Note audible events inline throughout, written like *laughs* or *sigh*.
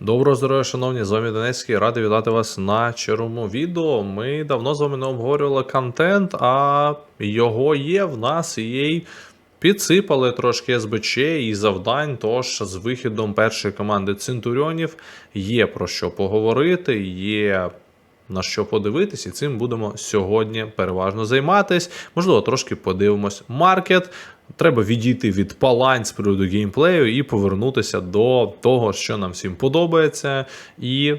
Доброго здоров'я, шановні, з вами Донецький. Радий вітати вас на червоному відео. Ми давно з вами не обговорювали контент, а його є в нас і їй Підсипали трошки СБЧ і завдань. Тож з вихідом першої команди Центуріонів є про що поговорити, є на що подивитись, і цим будемо сьогодні переважно займатись. Можливо, трошки подивимось маркет. Треба відійти від палань з приводу геймплею і повернутися до того, що нам всім подобається. І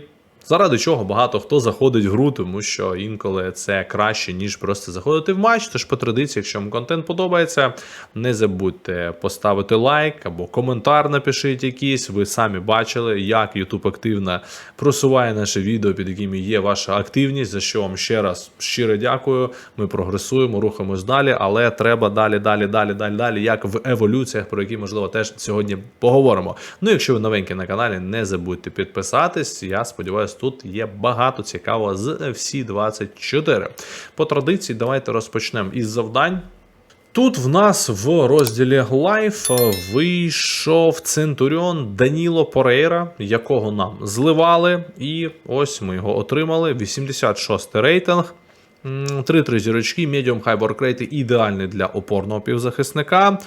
заради чого багато хто заходить в гру, тому що інколи це краще, ніж просто заходити в матч. Тож по традиції, якщо вам контент подобається, не забудьте поставити лайк або коментар напишіть якийсь. Ви самі бачили, як YouTube активно просуває наше відео, під якими є ваша активність. За що вам ще раз щиро дякую. Ми прогресуємо, рухаємось далі, але треба далі, далі, далі, далі, далі, як в еволюціях, про які можливо теж сьогодні поговоримо. Ну, якщо ви новенькі на каналі, не забудьте підписатись. Я сподіваюся, тут є багато цікавого з FC 24. По традиції, давайте розпочнемо із завдань. Тут в нас в розділі Life вийшов Центуріон Даніло Порейра, якого нам зливали, і ось ми його отримали. 86 рейтинг. 3-3 зірочки, медіум work ідеальний для опорного півзахисника.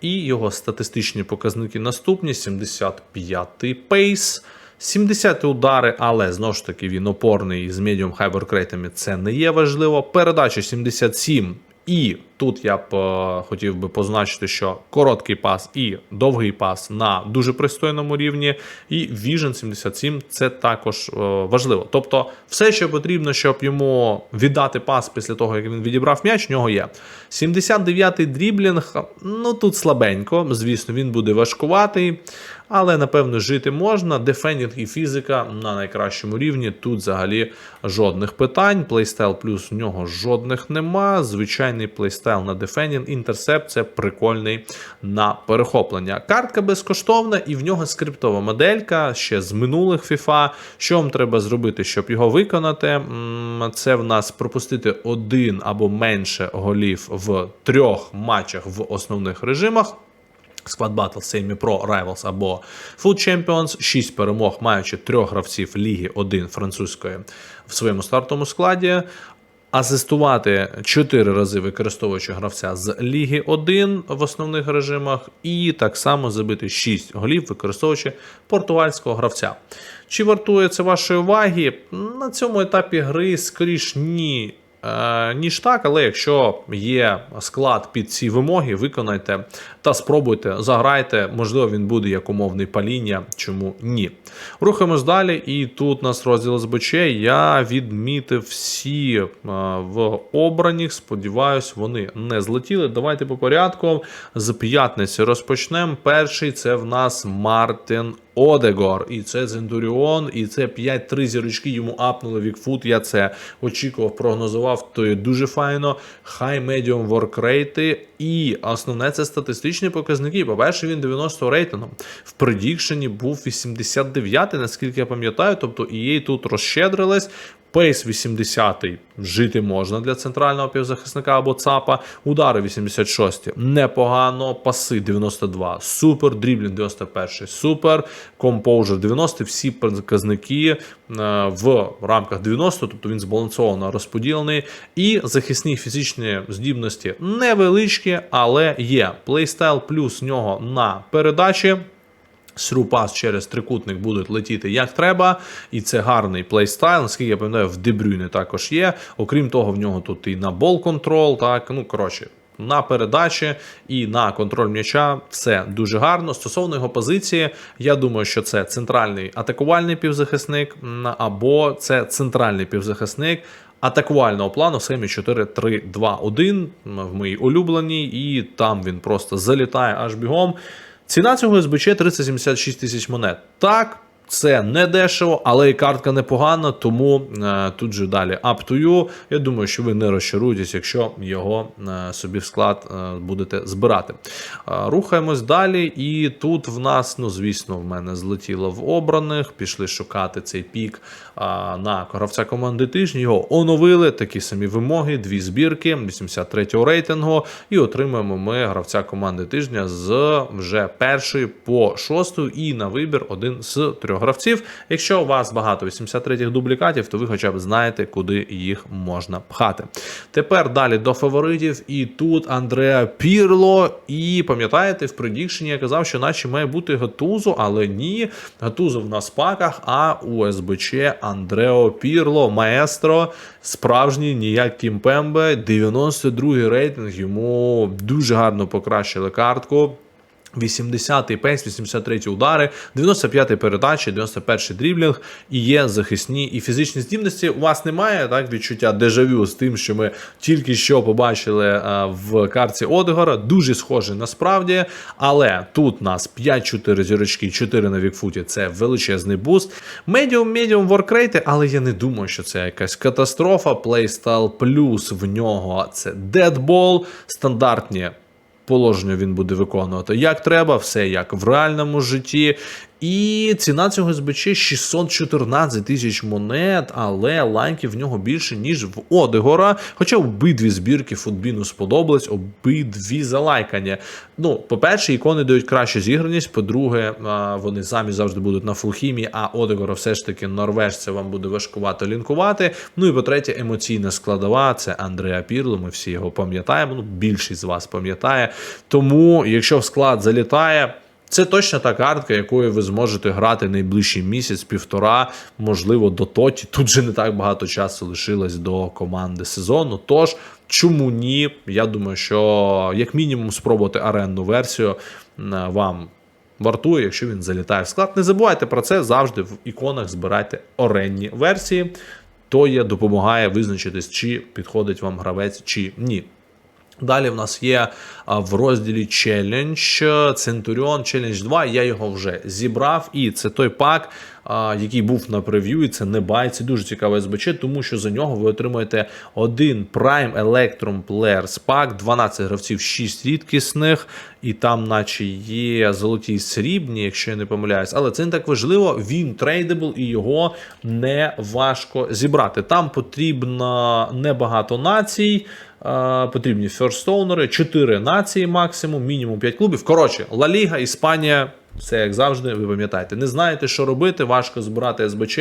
І його статистичні показники наступні: 75 пейс. 70 удари, але знову ж таки він опорний з медіум work це не є важливо. Передача 77 і тут я б е, хотів би позначити, що короткий пас і довгий пас на дуже пристойному рівні, і Vision 77 це також е, важливо. Тобто, все, що потрібно, щоб йому віддати пас після того, як він відібрав м'яч, в нього є. 79-й дріблінг, ну тут слабенько, звісно, він буде важкуватий. Але напевно жити можна. Дефендінг і фізика на найкращому рівні. Тут взагалі жодних питань. Плейстайл плюс в нього жодних нема. Звичайний плейстайл на дефендінг. Інтерсепт прикольний на перехоплення. Картка безкоштовна, і в нього скриптова моделька ще з минулих FIFA. Що вам треба зробити, щоб його виконати? Це в нас пропустити один або менше голів в трьох матчах в основних режимах. Squad Battle, Semi Pro, Rivals або Food Champions, 6 перемог, маючи трьох гравців Ліги 1 французької в своєму стартовому складі. Асистувати 4 рази використовуючи гравця з Ліги 1 в основних режимах, і так само забити 6 голів, використовуючи португальського гравця. Чи вартує це вашої уваги? На цьому етапі гри, скоріш ні. Е, ніж так, але якщо є склад під ці вимоги, виконайте та спробуйте, заграйте. Можливо, він буде як умовний паління, чому ні. Рухаємось далі, і тут нас розділ СБЧ. Я відмітив всі е, в обраних. Сподіваюсь, вони не злетіли. Давайте по порядку. З п'ятниці розпочнемо. Перший це в нас Мартин Одегор, і це Зендуріон, і це 5-3 зірочки йому апнули Вікфут. Я це очікував, прогнозував. То є дуже файно. Хай медіум воркрейти. І основне це статистичні показники. По-перше, він 90 рейтингом. В предікшені був 89, наскільки я пам'ятаю. Тобто EA тут розщедрилась. Пейс 80 жити можна для центрального півзахисника або ЦАПа. Удари 86 непогано. Паси 92. Супер. Дріблінг 91. Супер. Компоужер 90. Всі показники е, в рамках 90, тобто він збалансовано розподілений. І захисні фізичні здібності невеличкі, але є. Плейстайл плюс нього на передачі. Срупас через трикутник будуть летіти як треба, і це гарний плейстайл. Наскільки я пам'ятаю, в Дебрюйне також є. Окрім того, в нього тут і на бол контрол, так, ну коротше. На передачі і на контроль м'яча все дуже гарно. Стосовно його позиції, я думаю, що це центральний атакувальний півзахисник, або це центральний півзахисник атакувального плану в схемі 4-3-2-1 в моїй улюбленій, і там він просто залітає аж бігом. Ціна цього СБЧ 376 тисяч монет. Так, це не дешево, але і картка непогана, тому е, тут же далі up to you. Я думаю, що ви не розчаруєтесь, якщо його е, собі в склад е, будете збирати. Е, рухаємось далі, і тут в нас, ну звісно, в мене злетіло в обраних. Пішли шукати цей пік е, на гравця команди тижня. Його оновили, такі самі вимоги, дві збірки, 83-го рейтингу. І отримуємо ми гравця команди тижня з вже першої по шосту, і на вибір один з трьох 83 гравців. Якщо у вас багато 83-х дублікатів, то ви хоча б знаєте, куди їх можна пхати. Тепер далі до фаворитів. І тут Андреа Пірло. І пам'ятаєте, в предікшені я казав, що наче має бути Гатузо, але ні. Гатузо в нас паках, а у СБЧ Андрео Пірло, маестро, справжній ніяк Кімпембе, 92-й рейтинг. Йому дуже гарно покращили картку. 80-й пейс, 83-й удари, 95-й передачі, 91-й дріблінг і є захисні і фізичні здібності. У вас немає так відчуття дежавю з тим, що ми тільки що побачили а, в карті Одегора. Дуже схоже насправді. Але тут нас 5-4 зірочки, 4 на вікфуті. Це величезний буст. Медіум, медіум воркрейти, але я не думаю, що це якась катастрофа. Плейстайл плюс в нього це дедбол, стандартні положення він буде виконувати як треба, все як в реальному житті. І ціна цього СБЧ 614 тисяч монет, але лайків в нього більше, ніж в Одегора. Хоча обидві збірки футбіну сподобались, обидві залайкання. Ну, по-перше, ікони дають кращу зіграність. По-друге, вони самі завжди будуть на фулхімі, а Одегора все ж таки норвежця вам буде важкувато лінкувати. Ну і по-третє, емоційна складова це Андреа Пірло. Ми всі його пам'ятаємо. Ну, більшість з вас пам'ятає. Тому, якщо в склад залітає. Це точно та картка, якою ви зможете грати найближчий місяць, півтора, можливо, до тоті. Тут же не так багато часу лишилось до команди сезону. Тож, чому ні? Я думаю, що як мінімум спробувати аренну версію вам вартує, якщо він залітає в склад. Не забувайте про це завжди в іконах збирайте оренні версії. То є допомагає визначитись, чи підходить вам гравець, чи ні. Далі в нас є в розділі Challenge Centurion Challenge 2. Я його вже зібрав, і це той пак, який був на прев'ю. І це не бай. Це дуже цікавий СБЧ, тому що за нього ви отримуєте один Prime Electrum Players пак, 12 гравців, 6 рідкісних, і там, наче є золоті і срібні, якщо я не помиляюсь. Але це не так важливо. Він трейдебл і його не важко зібрати. Там потрібно небагато націй. Потрібні ферстоунери, 4 нації максимум, мінімум 5 клубів. Коротше, Ла Ліга, Іспанія, все як завжди, ви пам'ятаєте. Не знаєте, що робити, важко збирати СБЧ.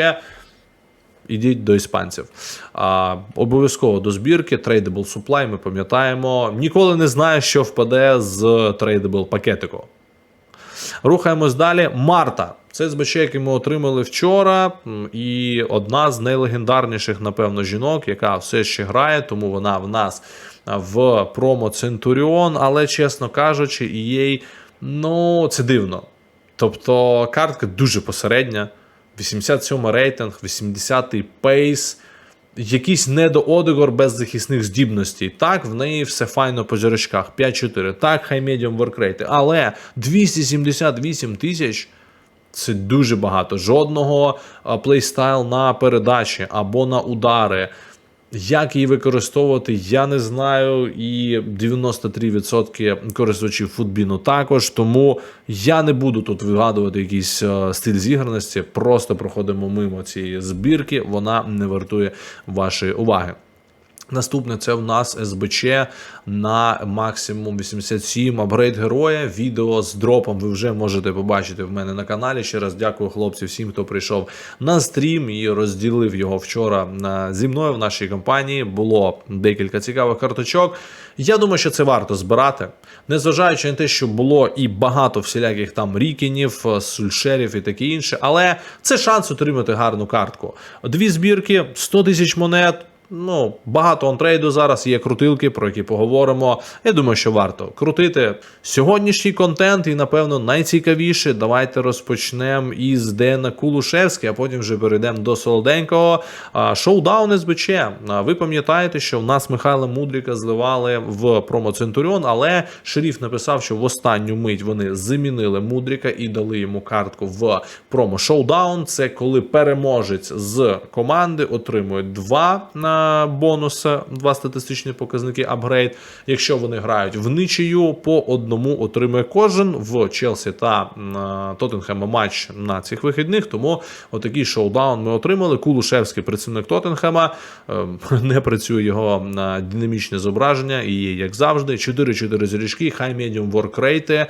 Ідіть до іспанців. А, Обов'язково до збірки Tradable Supply, ми пам'ятаємо. Ніколи не знаєш, що впаде з Tradable пакетику. Рухаємось далі. Марта. Це СБЧ, який ми отримали вчора, і одна з найлегендарніших, напевно, жінок, яка все ще грає, тому вона в нас в промо Центуріон. Але, чесно кажучи, і їй, ну, це дивно. Тобто картка дуже посередня. 87 рейтинг, 80-й пейс. Якийсь недоодегор без захисних здібностей. Так, в неї все файно по зірочках. 5-4. Так, хай медіум воркрейти. Але 278 тисяч це дуже багато. Жодного плейстайл на передачі або на удари. Як її використовувати, я не знаю. І 93% користувачів футбіну також. Тому я не буду тут вигадувати якийсь е, стиль зіграності. Просто проходимо мимо цієї збірки. Вона не вартує вашої уваги. Наступне це в нас СБЧ на максимум 87 апгрейд героя. Відео з дропом ви вже можете побачити в мене на каналі. Ще раз дякую хлопці всім, хто прийшов на стрім і розділив його вчора зі мною в нашій компанії. Було декілька цікавих карточок. Я думаю, що це варто збирати, незважаючи на те, що було і багато всіляких там рікінів, е, сульшерів і таке інше. Але це шанс отримати гарну картку. Дві збірки, 100 тисяч монет. Ну, багато онтрейду зараз є крутилки, про які поговоримо. Я думаю, що варто крутити сьогоднішній контент, і напевно найцікавіше. Давайте розпочнемо із Дена Кулушевський, а потім вже перейдемо до солоденького. Шоудаун СБЧ. Ви пам'ятаєте, що в нас Михайла Мудріка зливали в промо Центуріон, але шеріф написав, що в останню мить вони замінили Мудріка і дали йому картку в промо Шоудаун. Це коли переможець з команди отримує два на бонуси, два статистичні показники апгрейд. Якщо вони грають в нічию, по одному отримує кожен в Челсі та Тоттенхема матч на цих вихідних. Тому отакий шоудаун ми отримали. Кулушевський працівник Тоттенхема. Ем, *laughs* Не працює його на динамічне зображення. І як завжди, 4-4 зірочки, хай медіум воркрейти.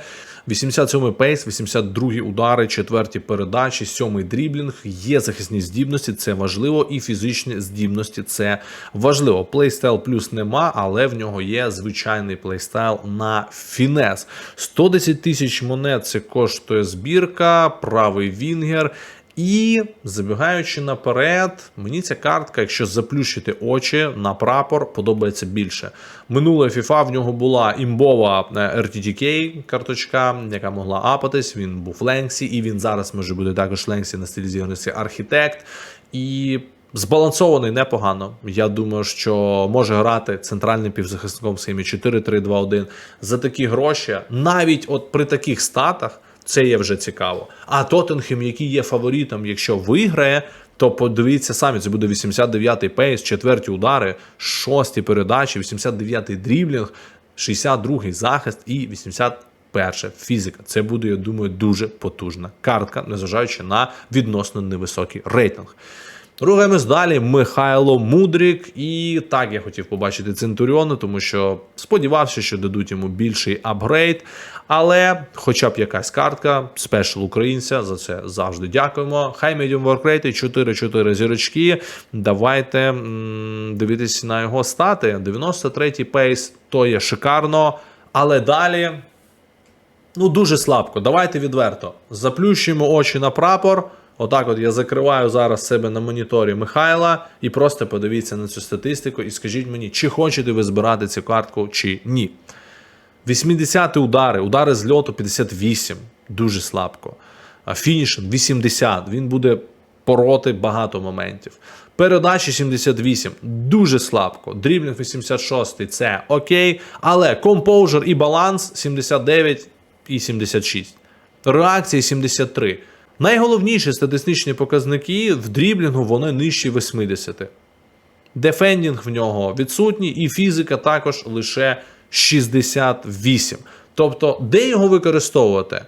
87 пейс, 82-й удари, четверті передачі, 7 дріблінг. Є захисні здібності, це важливо, і фізичні здібності це важливо. Плейстайл плюс нема, але в нього є звичайний плейстайл на фінес. 110 тисяч монет це коштує збірка, правий вінгер. І забігаючи наперед, мені ця картка, якщо заплющити очі на прапор, подобається більше. Минуле FIFA в нього була імбова е, RTTK карточка, яка могла апатись. Він був Ленксі, і він зараз може бути також Ленксі на стилі архітект. І збалансований непогано. Я думаю, що може грати центральним півзахисником в схемі 4-3-2-1 за такі гроші, навіть от при таких статах. Це є вже цікаво. А Тоттенхем, який є фаворитом, якщо виграє, то подивіться самі, це буде 89-й пейс, четверті удари, шості передачі, 89-й дріблінг, 62-й захист і 81 фізика. Це буде, я думаю, дуже потужна картка, незважаючи на відносно невисокий рейтинг. Рухаємось далі. Михайло Мудрік. І так я хотів побачити Центуріона, тому що сподівався, що дадуть йому більший апгрейд. Але хоча б якась картка, спешл українця, за це завжди дякуємо. Хай медіум воркрейти 4-4 зірочки. Давайте дивитися на його стати. 93-й пейс, то є шикарно. Але далі. Ну, дуже слабко. Давайте відверто. Заплющуємо очі на прапор. Отак, от я закриваю зараз себе на моніторі Михайла і просто подивіться на цю статистику і скажіть мені, чи хочете ви збирати цю картку, чи ні. 80 удари, удари з льоту 58, дуже слабко. Фініш 80, він буде пороти багато моментів. Передачі 78, дуже слабко. Дріблінг 86, це окей. Але компоужер і баланс 79 і 76. Реакції 73. Найголовніші статистичні показники в дріблінгу вони нижчі 80. Дефендінг в нього відсутній, і фізика також лише 68. Тобто, де його використовувати?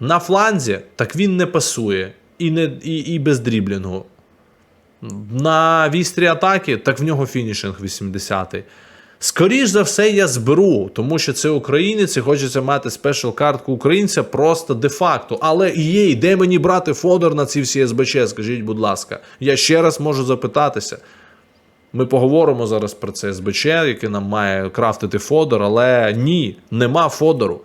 На фланзі, так він не пасує і, не, і, і без дріблінгу. На вістрі атаки, так в нього фінішинг 80-й. Скоріш за все, я зберу, тому що це українець і хочеться мати спешл картку українця просто де-факто. Але є, де мені брати фодор на ці всі СБЧ, скажіть, будь ласка. Я ще раз можу запитатися. Ми поговоримо зараз про це СБЧ, яке нам має крафтити фодор, але ні, нема фодору.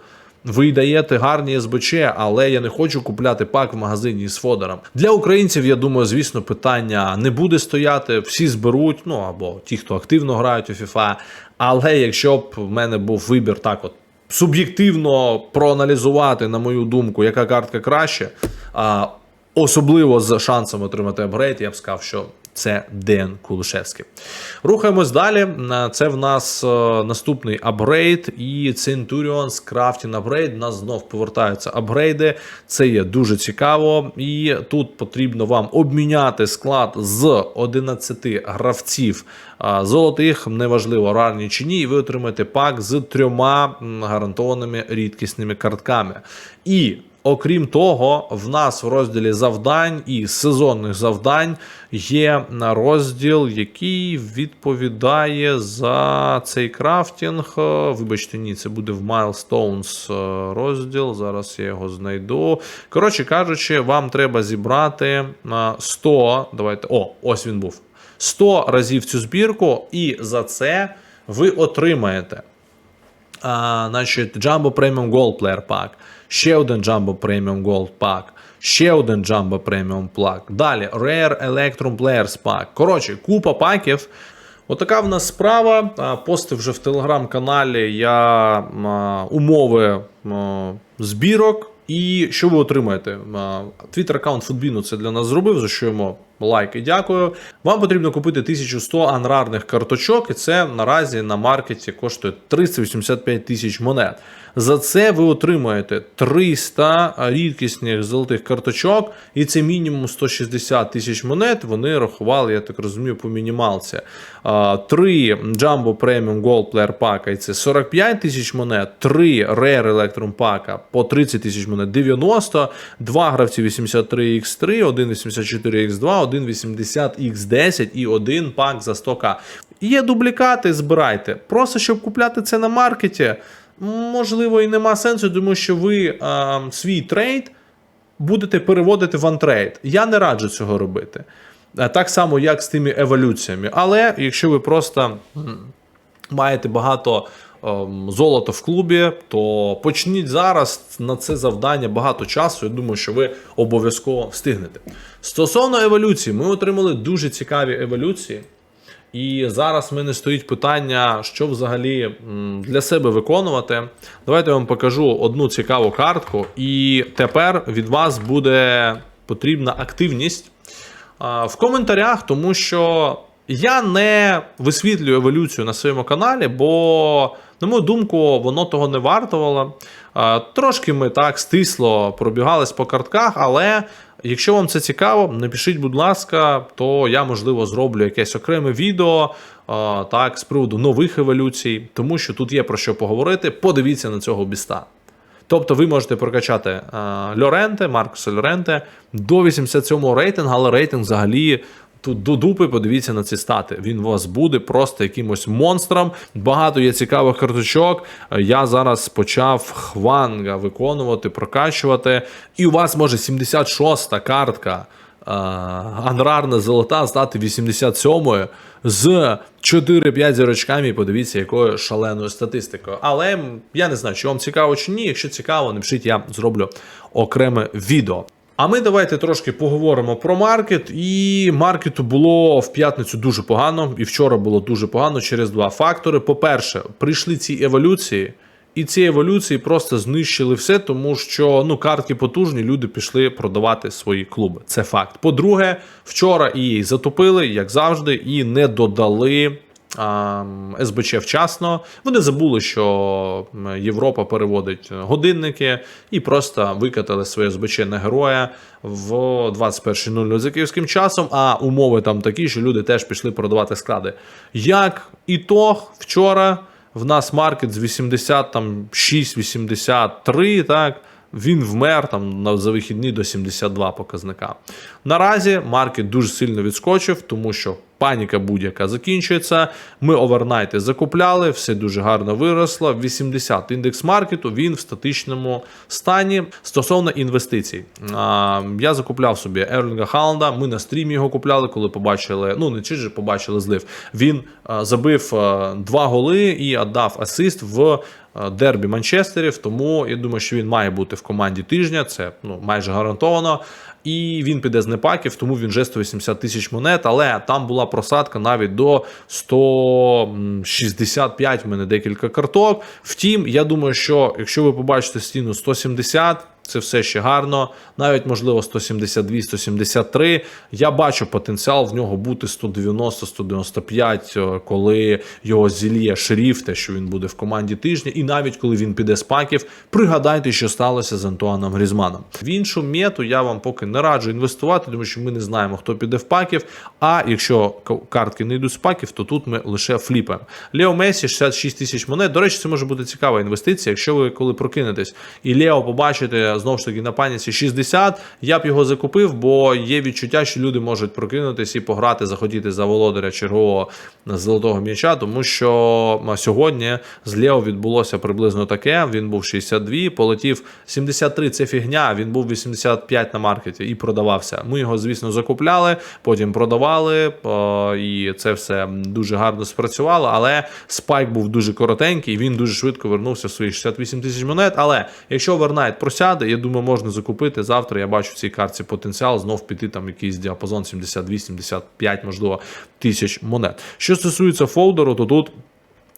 Ви даєте гарні СБЧ, але я не хочу купляти пак в магазині з фодором. Для українців, я думаю, звісно, питання не буде стояти, всі зберуть, ну або ті, хто активно грають у FIFA. Але якщо б в мене був вибір так, от суб'єктивно проаналізувати, на мою думку, яка картка краще, а, особливо з шансом отримати апгрейд, я б сказав, що це Ден Кулушевський. Рухаємось далі. Це в нас е, наступний апгрейд і Centurion Crafting апгрейд. У нас знов повертаються апгрейди. Це є дуже цікаво. І тут потрібно вам обміняти склад з 11 гравців золотих, неважливо, рарні чи ні, і ви отримаєте пак з трьома гарантованими рідкісними картками. І Окрім того, в нас в розділі завдань і сезонних завдань є розділ, який відповідає за цей крафтінг. Е, Вибачте, ні, це буде в Milestones е, розділ. Зараз я його знайду. Коротше кажучи, вам треба зібрати е, 100. Давайте, о, ось він був. 100 разів цю збірку, і за це ви отримаєте а, значить, Jumbo Premium Gold Player Pack, ще один Jumbo Premium Gold Pack, ще один Jumbo Premium Pack. Далі Rare Electrum Players Pack. Коротше, купа паків. Отака в нас справа. Постив вже в телеграм-каналі я умови збірок. І що ви отримаєте? Твіттер аккаунт Футбіну це для нас зробив, за що йому лайки. Дякую. Вам потрібно купити 1100 анрарних карточок, і це наразі на маркеті коштує 385 тисяч монет. За це ви отримаєте 300 рідкісних золотих карточок, і це мінімум 160 тисяч монет. Вони рахували, я так розумію, по мінімалці. Три Jumbo Premium Gold Player пака, і це 45 тисяч монет, три Rare Electrum пака по 30 тисяч монет, 90, 2 гравці 83X3, 184X2, 1,80 X10 і один пак за 100к. Є дублікати, збирайте. Просто щоб купляти це на маркеті, можливо, і нема сенсу, тому що ви а, свій трейд будете переводити в антрейд. Я не раджу цього робити. Так само, як з тими еволюціями. Але якщо ви просто маєте багато ем, золота в клубі, то почніть зараз на це завдання багато часу. Я думаю, що ви обов'язково встигнете. Стосовно еволюції, ми отримали дуже цікаві еволюції. І зараз в мене стоїть питання, що взагалі для себе виконувати. Давайте я вам покажу одну цікаву картку, і тепер від вас буде потрібна активність в коментарях, тому що я не висвітлюю еволюцію на своєму каналі, бо, на мою думку, воно того не вартувало. Трошки ми так стисло пробігались по картках, але якщо вам це цікаво, напишіть, будь ласка, то я, можливо, зроблю якесь окреме відео так, з приводу нових еволюцій, тому що тут є про що поговорити. Подивіться на цього біста. Тобто ви можете прокачати Льоренте, Маркуса Льоренте до 87-го рейтингу, але рейтинг взагалі тут до дупи, подивіться на ці стати. Він вас буде просто якимось монстром. Багато є цікавих карточок. Я зараз почав Хванга виконувати, прокачувати. І у вас може 76-та картка. Анрарна золота стати 87-ю з 4-5 зірочками. Подивіться, якою шаленою статистикою. Але я не знаю, чи вам цікаво чи ні. Якщо цікаво, напишіть, я зроблю окреме відео. А ми давайте трошки поговоримо про маркет. І маркету було в п'ятницю дуже погано, і вчора було дуже погано через два фактори. По-перше, прийшли ці еволюції. І ці еволюції просто знищили все, тому що ну картки потужні, люди пішли продавати свої клуби. Це факт. По-друге, вчора її затопили, як завжди, і не додали. СБЧ вчасно. Вони забули, що Європа переводить годинники і просто викатали своє СБЧ на героя в 21.00 за київським часом. А умови там такі, що люди теж пішли продавати склади. Як ітог, вчора в нас маркет з 86-83, так. Він вмер там за вихідні до 72 показника. Наразі маркет дуже сильно відскочив, тому що паніка будь-яка закінчується. Ми овернайти закупляли, все дуже гарно виросло. 80 індекс маркету він в статичному стані. Стосовно інвестицій, я закупляв собі Ерлінга Халанда. Ми на стрімі його купляли, коли побачили. Ну не чи ж побачили злив. Він забив два голи і віддав асист в дербі Манчестерів. Тому я думаю, що він має бути в команді тижня. Це ну майже гарантовано. І він піде з непаків, тому він вже 180 тисяч монет. Але там була просадка навіть до 165 в мене декілька карток. Втім, я думаю, що якщо ви побачите стіну 170. Це все ще гарно, навіть можливо 172-173. Я бачу потенціал в нього бути 190-195, е, коли його зілє шеріф, те, що він буде в команді тижня, і навіть коли він піде з паків, пригадайте, що сталося з Антуаном Грізманом. В іншу мету я вам поки не раджу інвестувати, тому що ми не знаємо, хто піде в паків. А якщо картки не йдуть з паків, то тут ми лише фліпаємо. Лео Месі 66 тисяч монет. До речі, це може бути цікава інвестиція. Якщо ви коли прокинетесь і Лео побачите знову ж таки на паніці 60, я б його закупив, бо є відчуття, що люди можуть прокинутись і пограти, захотіти за володаря чергового золотого м'яча, тому що сьогодні з Лео відбулося приблизно таке. Він був 62, полетів 73, це фігня. Він був 85 на маркеті і продавався. Ми його, звісно, закупляли, потім продавали, і це все дуже гарно спрацювало. Але спайк був дуже коротенький, він дуже швидко вернувся в свої 68 тисяч монет. Але якщо овернайт просяде, я думаю, можна закупити. Завтра я бачу в цій карті потенціал знов піти там якийсь діапазон 72-75, можливо, тисяч монет. Що стосується фолдеру, то тут.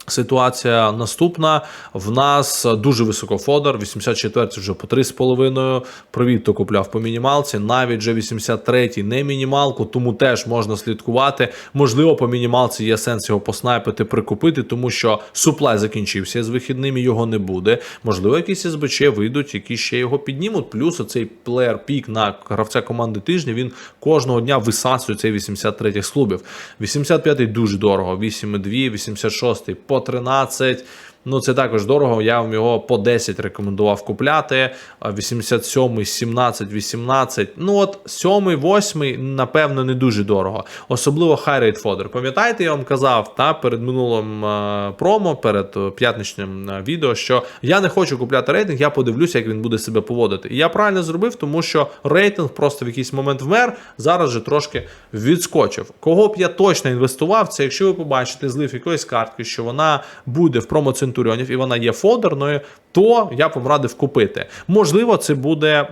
Ситуація наступна. В нас дуже високо фодер, 84 вже по 3,5. Привіт, хто купляв по мінімалці. Навіть вже 83-й не мінімалку, тому теж можна слідкувати. Можливо, по мінімалці є сенс його поснайпити, прикупити, тому що суплай закінчився з вихідними, його не буде. Можливо, якісь СБЧ вийдуть, які ще його піднімуть. Плюс оцей плеєр пік на гравця команди тижня. Він кожного дня висасує цей 83 з клубів. 85-й дуже дорого, 8,2, 86-й по 13. Ну, це також дорого. Я вам його по 10 рекомендував купляти. 87, 17, 18. Ну от 7, 8, напевно, не дуже дорого. Особливо Rate Fodder. Пам'ятаєте, я вам казав та, перед минулим е, промо, перед е, п'ятничним е, відео, що я не хочу купляти рейтинг, я подивлюся, як він буде себе поводити. І я правильно зробив, тому що рейтинг просто в якийсь момент вмер, зараз же трошки відскочив. Кого б я точно інвестував, це якщо ви побачите злив якоїсь картки, що вона буде в промо Центуріонів і вона є фодерною, то я б вам радив купити. Можливо, це буде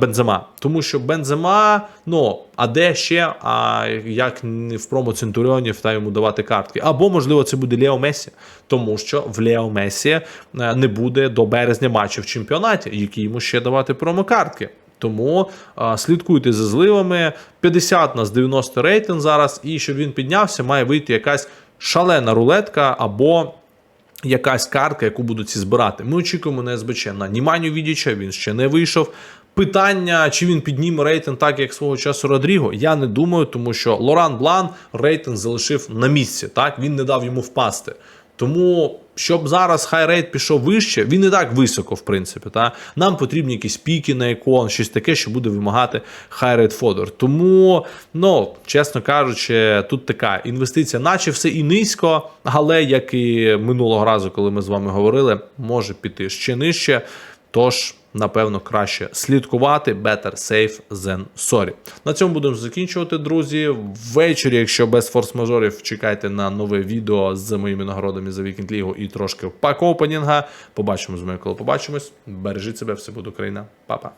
Бензема, тому що Бензема, ну а де ще, а як в промо Центуріонів та йому давати картки? Або можливо це буде Лео Месі, тому що в Лео Месі е, не буде до березня матчів в чемпіонаті, які йому ще давати промокартки. Тому а, слідкуйте за зливами. 50 на з 90 рейтинг зараз, і щоб він піднявся, має вийти якась шалена рулетка або якась картка, яку будуть ці збирати. Ми очікуємо на СБЧ на Німаню Відіча, він ще не вийшов. Питання, чи він підніме рейтинг так, як свого часу Родріго, я не думаю, тому що Лоран Блан рейтинг залишив на місці. Так він не дав йому впасти. Тому, щоб зараз хайрейт пішов вище, він і так високо, в принципі. Та? Нам потрібні якісь піки на ікон, щось таке, що буде вимагати хайрейт фодор. Тому, ну, чесно кажучи, тут така інвестиція, наче все і низько, але як і минулого разу, коли ми з вами говорили, може піти ще нижче. Тож, напевно, краще слідкувати better safe than sorry. На цьому будемо закінчувати, друзі. Ввечері, якщо без форс-мажорів, чекайте на нове відео з моїми нагородами за Вікінд Лігу і трошки пак-опенінга. Побачимо з моєю, коли побачимось. Бережіть себе, все буде Україна. Па-па.